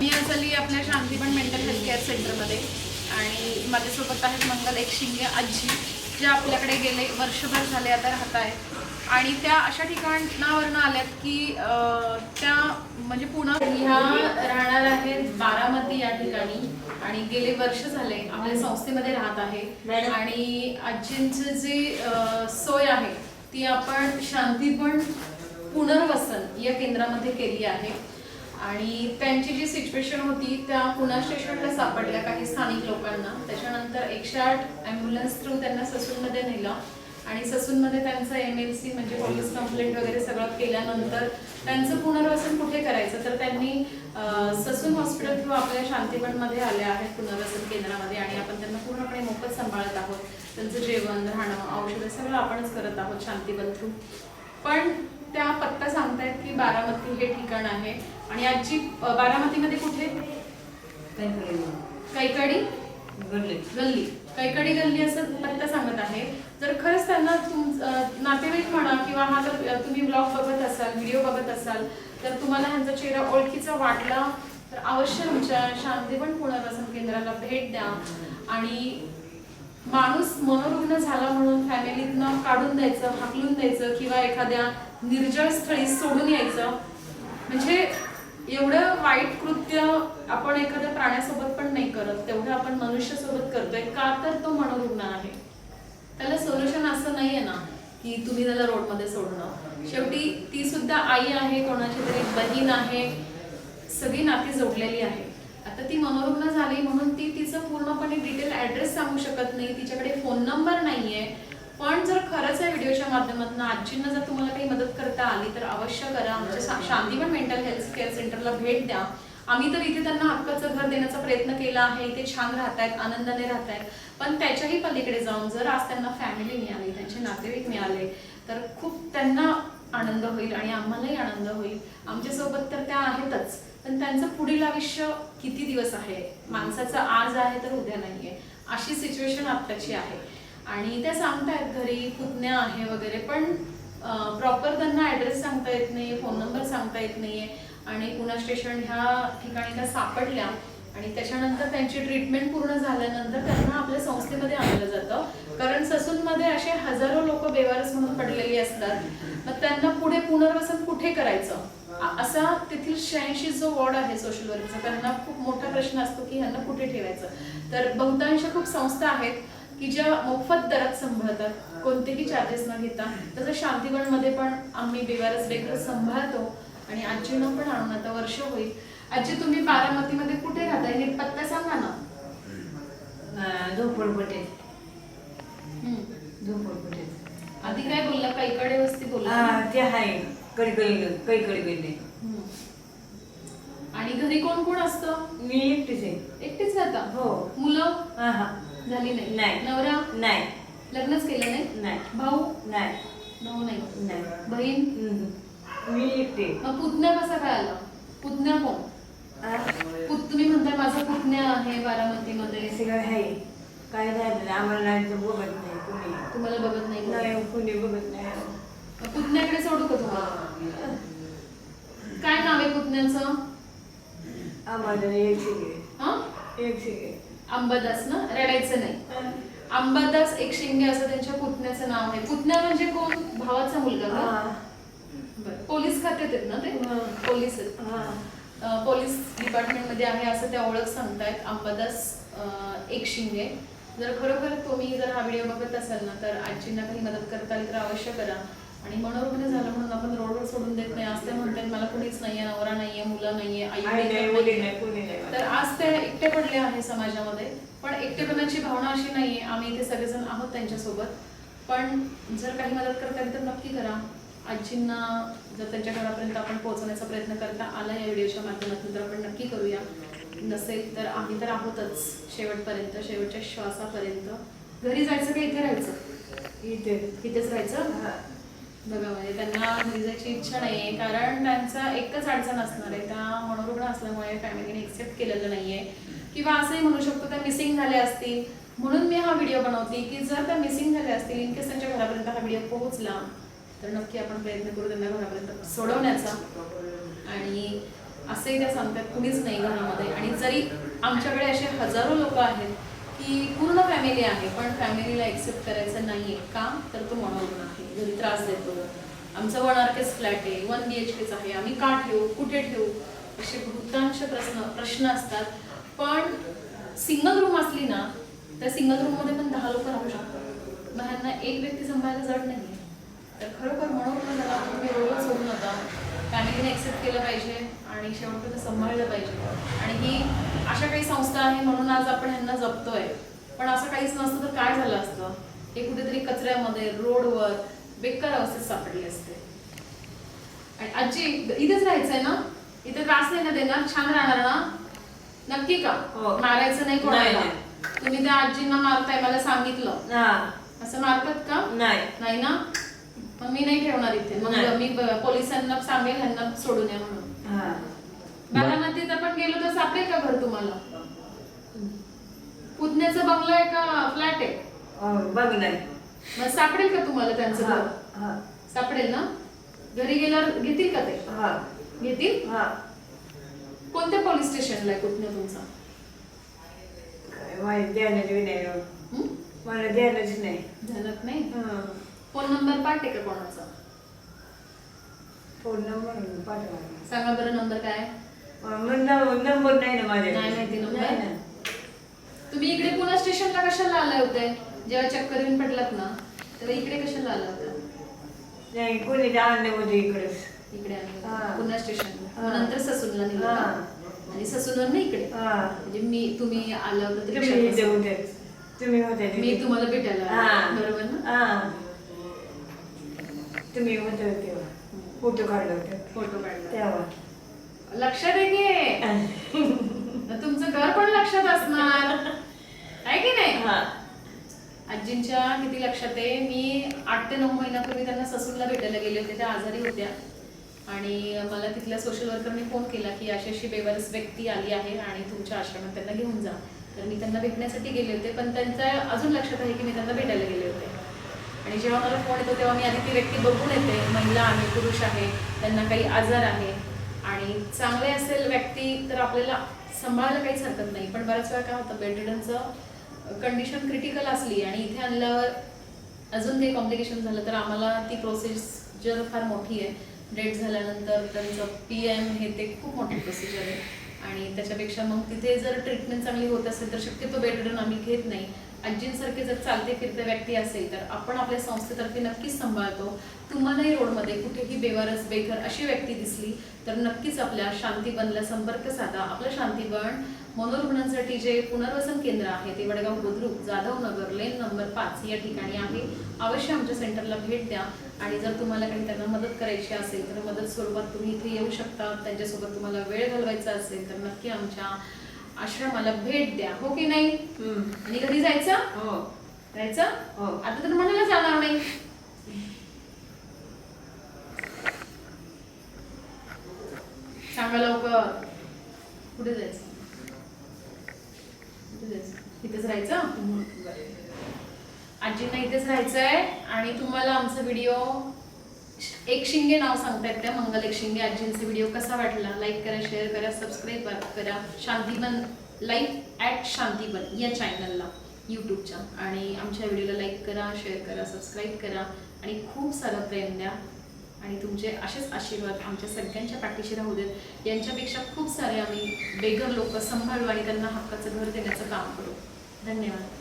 मी आली आपल्या शांतीबन mental health care सेंटरमध्ये. आणि माझ्यासोबत आहेत मंगल एक शिंगे आजी ज्या आपल्याकडे गेले वर्षभर झाले आता राहत आहेत. आणि त्या अशा ठिकाणावरनं आल्यात की त्या म्हणजे पुन्हा ह्या राहणार आहेत बारामती या ठिकाणी. आणि गेले वर्ष झाले आपल्या संस्थेमध्ये राहत आहे. आणि आजींची जी सोय आहे ती आपण शांतीपण पुनर्वसन या केंद्रामध्ये केली आहे. आणि त्यांची जी सिच्युएशन होती त्या पुणा स्टेशनला सापडल्या काही स्थानिक लोकांना. त्याच्यानंतर एकशे आठ ॲम्ब्युलन्स थ्रू त्यांना ससूनमध्ये नेलं. आणि ससूनमध्ये त्यांचं एम एल सी म्हणजे पोलीस कंप्लेंट वगैरे सगळं केल्यानंतर त्यांचं पुनर्वसन कुठे करायचं? तर त्यांनी ससून हॉस्पिटल थ्रू आपल्या शांतीपणमध्ये आले आहेत पुनर्वसन केंद्रामध्ये आणि आपण त्यांना पूर्णपणे मोफत सांभाळत आहोत. त्यांचं जेवण राहणं औषधं सगळं आपणच करत आहोत शांतीपण थ्रू पण त्या पत्ता सांगतायत की बारामती हे ठिकाण आहे. आणि आजची बारामतीमध्ये कुठे? कैकडी. गल्ली. कैकडी गल्ली असं पत्ता सांगत आहे. जर खरंच त्यांना तुम नातेवाईक म्हणा किंवा हा जर तुम्ही ब्लॉग बघत असाल व्हिडिओ बघत असाल तर तुम्हाला ह्यांचा चेहरा ओळखीचा वाटला तर अवश्य आमच्या शांतीपण पुनर्वसन केंद्राला भेट द्या. आणि माणूस मनोरुग्ण झाला म्हणून फॅमिलीतनं काढून द्यायचं हाकलून द्यायचं किंवा एखाद्या निर्जळ स्थळी सोडून यायचं. म्हणजे एवढं वाईट कृत्य आपण एखाद्या प्राण्यासोबत पण नाही करत तेवढं आपण मनुष्यासोबत करतोय का तर तो मनोरुग्ण आहे? त्याला सोल्युशन असं नाहीये ना की तुम्ही त्याला रोडमध्ये सोडणं. शेवटी ती सुद्धा आई आहे कोणाची तरी बहीण आहे सगळी नाती जोडलेली आहे. आता ती मनोरुग्ण झाली म्हणून ती तिचं पूर्णपणे डिटेल ऍड्रेस सांगू शकत नाही तिच्याकडे फोन नंबर नाहीये पण जर खरंच या व्हिडिओच्या माध्यमातून आजींना जर तुम्हाला काही मदत करता आली तर अवश्य करा. आमच्या शांतीवन मेंटल हेल्थ केअर सेंटरला भेट द्या. आम्ही तर इथे त्यांना हक्काचं घर देण्याचा प्रयत्न केला आहे. इथे छान राहत आहेत आनंदाने राहत आहेत पण त्याच्याही पलीकडे जाऊन जर आज त्यांना फॅमिली मिळाली त्यांचे नातेवाईक मिळाले तर खूप त्यांना आनंद होईल आणि आम्हालाही आनंद होईल. आमच्यासोबत तर त्या आहेतच. पण त्यांचं पुढील आयुष्य किती दिवस आहे? माणसाचं आज आहे तर उद्या नाहीये. अशी सिच्युएशन आत्ताची आहे. आणि त्या सांगतायत घरी पुतण्या आहे वगैरे पण प्रॉपर त्यांना ऍड्रेस सांगता येत नाही फोन नंबर सांगता येत नाहीये. आणि पुणा स्टेशन ह्या ठिकाणी त्या सापडल्या आणि त्याच्यानंतर त्यांची ट्रीटमेंट पूर्ण झाल्यानंतर त्यांना आपल्या संस्थेमध्ये आणलं जातं. कारण ससूनमध्ये असे हजारो लोक बेवारस म्हणून पडलेली असतात. मग त्यांना पुढे पुनर्वसन कुठे करायचं? असा तेथील शहाऐंशी जो वॉर्ड आहे सोशल वर्कचा त्यांना खूप मोठा प्रश्न असतो की ह्यांना कुठे ठेवायचं? तर बहुतांश खूप संस्था आहेत की ज्या मोफत दरात सांभाळतात कोणतेही चार्जेस न घेता तसं शांतीवनमध्ये पण आम्ही बेवारस लेकर सांभाळतो आणि आजींना पण आणून आता वर्ष होईल. आजी तुम्ही बारामतीमध्ये कुठे राहताय? हे पत्ता सांगा ना. झोपडपटे. झोपडपटे आधी काय बोलला? कैकडे वस्ती बोलला. ते आहे कडी कडी कडी कडी गेले. आणि घरी कोण कोण असतं? मी एकटीच आहे. एकटेच राहता? हो. मुलं? हा हा. झाली नाही. नाही. नवरा नाही. लग्नच केलं नाही. नाही. भाऊ नाही. भाऊ नाही. नाही. बहीण? हम्म. मी एकटी. मग पुतण्या कसा काय आला पुतण्या कोण? पुत तुम्ही म्हणताय माझा पुतण्या आहे बारामतीमध्ये. हे सगळं आहे. काय झालं आम्हाला नाही बघत नाही कुणी. तुम्हाला बघत नाही कोणी. नाही कुणी बघत नाही. मग पुतण्याकडे सोडू का तुम्हाला? काय नाव आहे पुतण्याचं? आम्हाला एक शिगे हा? एक शिगे अंबादास ना रडायचं नाही अंबादास एक शिंगे असं त्यांच्या पुतण्याचं नाव आहे पुतण्या म्हणजे कोण भावाचा मुलगा का हा. बरं. पोलीस खात्यात आहेत ना ते. पोलीस हा. पोलीस डिपार्टमेंटमध्ये आहे असं त्या ओळख सांगतायत अंबादास एक शिंगे जर खरोखर तुम्ही जर हा व्हिडिओ बघत असाल ना तर आजींना काही मदत करता आली तर अवश्य करा आणि मनोरुग्ण झालं म्हणून आपण रोडवर सोडून देत नाही. आज ते म्हणतात मला कुणीच नाहीये नवरा नाहीये मुलं नाहीये आई नाही तर आज ते एकटे पडले आहे समाजामध्ये. पण एकटेपणाची भावना अशी नाहीये. आम्ही इथे सगळेजण आहोत त्यांच्यासोबत. पण जर काही मदत करता आली तर नक्की करा. आजींना जर त्यांच्या घरापर्यंत आपण पोहोचवण्याचा प्रयत्न करता आला या व्हिडिओच्या माध्यमातून तर आपण नक्की करूया. नसेल तर आम्ही तर आहोतच शेवटपर्यंत शेवटच्या श्वासापर्यंत. घरी जायचं का इथे राहायचं? इथे. इथेच राहायचं? हा. बघा म्हणजे त्यांना घरी जायची इच्छा नाहीये कारण त्यांचा एकच अडचण असणार आहे. त्या मनोरुग्ण असल्यामुळे फॅमिलीने एक्सेप्ट केलेलं नाहीये. किंवा असंही म्हणू शकतो त्या मिसिंग झाल्या असतील. म्हणून मी हा व्हिडिओ बनवते की जर त्या मिसिंग झाल्या असतील इन केस त्यांच्या घरापर्यंत हा व्हिडिओ पोहोचला तर नक्की आपण प्रयत्न करू त्यांना घरापर्यंत सोडवण्याचा. आणि असंही त्या सांगतात कुणीच नाही घरामध्ये. आणि जरी आमच्याकडे असे हजारो लोक आहेत की पूर्ण फॅमिली आहे पण फॅमिलीला एक्सेप्ट करायचं नाही आहे का? तर तो मनोरुग्ण आहे. घरी त्रास देतो. आमचं वन आर केस फ्लॅट आहे वन बी एच केच आहे. आम्ही का ठेवू? कुठे ठेवू? असे बहुतांश प्रश्न प्रश्न असतात. पण सिंगल रूम असली ना त्या सिंगल रूममध्ये पण दहा लोक राहू शकतात. मग ह्यांना एक व्यक्ती सांभाळायला जड नाही तर खरोखर म्हणून मला तुम्ही रोज सोडू नका. फॅमिलीने एक्सेप्ट केलं पाहिजे. आणि शेवटपर्यंत सांभाळलं पाहिजे. आणि ही अशा काही संस्था आहे म्हणून आज आपण ह्यांना जपतोय. पण असं काहीच नसतं तर काय झालं असतं? हे कुठेतरी कचऱ्यामध्ये रोडवर बेकार अवस्थेत सापडले असते. आणि आजी इथेच राहायचंय ना? इथे त्रास नाही ना देणार? छान राहणार ना? नक्की का? हो. मारायचं नाही कोणाला? तुम्ही त्या आजींना मारताय मला सांगितलं. असं मारतात का? नाही. नाही ना? मग मी नाही ठेवणार इथे. मग. मी पोलिसांना सांगेल ह्यांना सोडून या म्हणून. बारामतीत आपण गेलो तर सापडेल का घर तुम्हाला? पुतण्याचा बंगला आहे का? फ्लॅट आहे? बघ नाही. मग सापडेल का तुम्हाला त्यांचं हा घर? हा. सापडेल ना? घरी गेल्यावर घेतील का ते? हा. घेतील? हा. कोणत्या पोलीस स्टेशनला आहे पुतण्या तुमचा? काय माहिती ध्यानच बी नाही हो. हं? मला ध्यानच नाही. ध्यानात नाही? हा. फोन नंबर पाठ आहे का कोणाचा? फोन नंबर पाठवा. सांगा बरं नंबर काय आहे? नंबर नंबर नाही ना माझ्या नाही माहिती नंबर? ना. तुम्ही इकडे पुणे स्टेशनला कशाला आले होते जेव्हा चक्कर येऊन पडलात ना तेव्हा इकडे कशाला आला होता नाही कोणी आणले होते इकडेच इकडे आले हा. होते पुणे स्टेशनला हा. मग नंतर ससूनला नेलं. का? आणि ससूनवर नाही इकडे म्हणजे मी तुम्ही आलं होतं तुम्ही तुम्ही होते. मी. तुम्हाला भेटायला. हा. बरोबर ना तुम्ही होते तेव्हा फोटो काढले होते फोटो काढला तेव्हा लक्षात आहे की. तुमचं घर पण लक्षात असणार. आहे की नाही? हा. आजींच्या किती लक्षात आहे. मी आठ ते नऊ महिन्यापूर्वी त्यांना ससूनला भेटायला गेले होते. त्या आजारी होत्या. आणि मला तिथल्या सोशल वर्करने फोन केला की अशी अशी बेवारस व्यक्ती आली आहे आणि तुमच्या आश्रमात त्यांना घेऊन जा. तर मी त्यांना भेटण्यासाठी गेले होते. पण त्यांच्या अजून लक्षात आहे की मी त्यांना भेटायला गेले होते. आणि जेव्हा मला फोन येतो तेव्हा मी आधी ती व्यक्ती बघून येते. महिला आहे पुरुष आहे त्यांना काही आजार आहे. आणि चांगले असेल व्यक्ती तर आपल्याला सांभाळायला काहीच हरकत नाही. पण बऱ्याच वेळा काय होतं बेडरिडनचं कंडिशन क्रिटिकल असली आणि इथे आणल्यावर अजून काही कॉम्प्लिकेशन झालं तर आम्हाला ती प्रोसिजर फार मोठी आहे. डेट झाल्यानंतर त्यांचं पी एम हे ते खूप मोठी प्रोसिजर आहे. आणि त्याच्यापेक्षा मग तिथे जर ट्रीटमेंट चांगली होत असेल तर शक्यतो बेडरिडन आम्ही घेत नाही. आजींसारखे जर चालते फिरते व्यक्ती असेल तर आपण आपल्या संस्थेतर्फे नक्कीच सांभाळतो. तुम्हालाही रोडमध्ये कुठेही बेवारस बेघर अशी व्यक्ती दिसली तर नक्कीच आपल्या शांतीबनला संपर्क साधा. आपलं शांतीबन मनोरुग्णांसाठी जे पुनर्वसन केंद्र आहे ते वडगाव बुद्रुक जाधव नगर लेन नंबर पाच या ठिकाणी आहे. अवश्य आमच्या सेंटरला भेट द्या आणि जर तुम्हाला काही त्यांना मदत करायची असेल तर मदत स्वरूपात तुम्ही इथे येऊ शकता. त्यांच्यासोबत तुम्हाला वेळ घालवायचा असेल तर नक्की आमच्या आश्रमाला भेट द्या हो की नाही. आणि कधी जायचं? हो. जायचं? हो. आता तर म्हणायला जाणार नाही. सांगा लवकर. कुठे जायचं? कुठे जायचं? इथेच राहायचं? आजींना इथेच राहायचंय आणि तुम्हाला आमचा व्हिडिओ एक शिंगे नाव सांगतायत त्या मंगल एक शिंगे आजींचा व्हिडिओ कसा वाटला? लाईक करा शेअर करा सबस्क्राईब करा. शांतीबन लाईफ ॲट शांतीबन या चॅनलला यूट्यूबच्या आणि आमच्या व्हिडिओला लाईक करा शेअर करा सबस्क्राईब करा. आणि खूप सारं प्रेम द्या. आणि तुमचे असेच आशीर्वाद आमच्या सगळ्यांच्या पाठीशी राहू देत. यांच्यापेक्षा खूप सारे आम्ही बेघर लोक सांभाळू आणि त्यांना हक्काचं घर देण्याचं काम करू. धन्यवाद.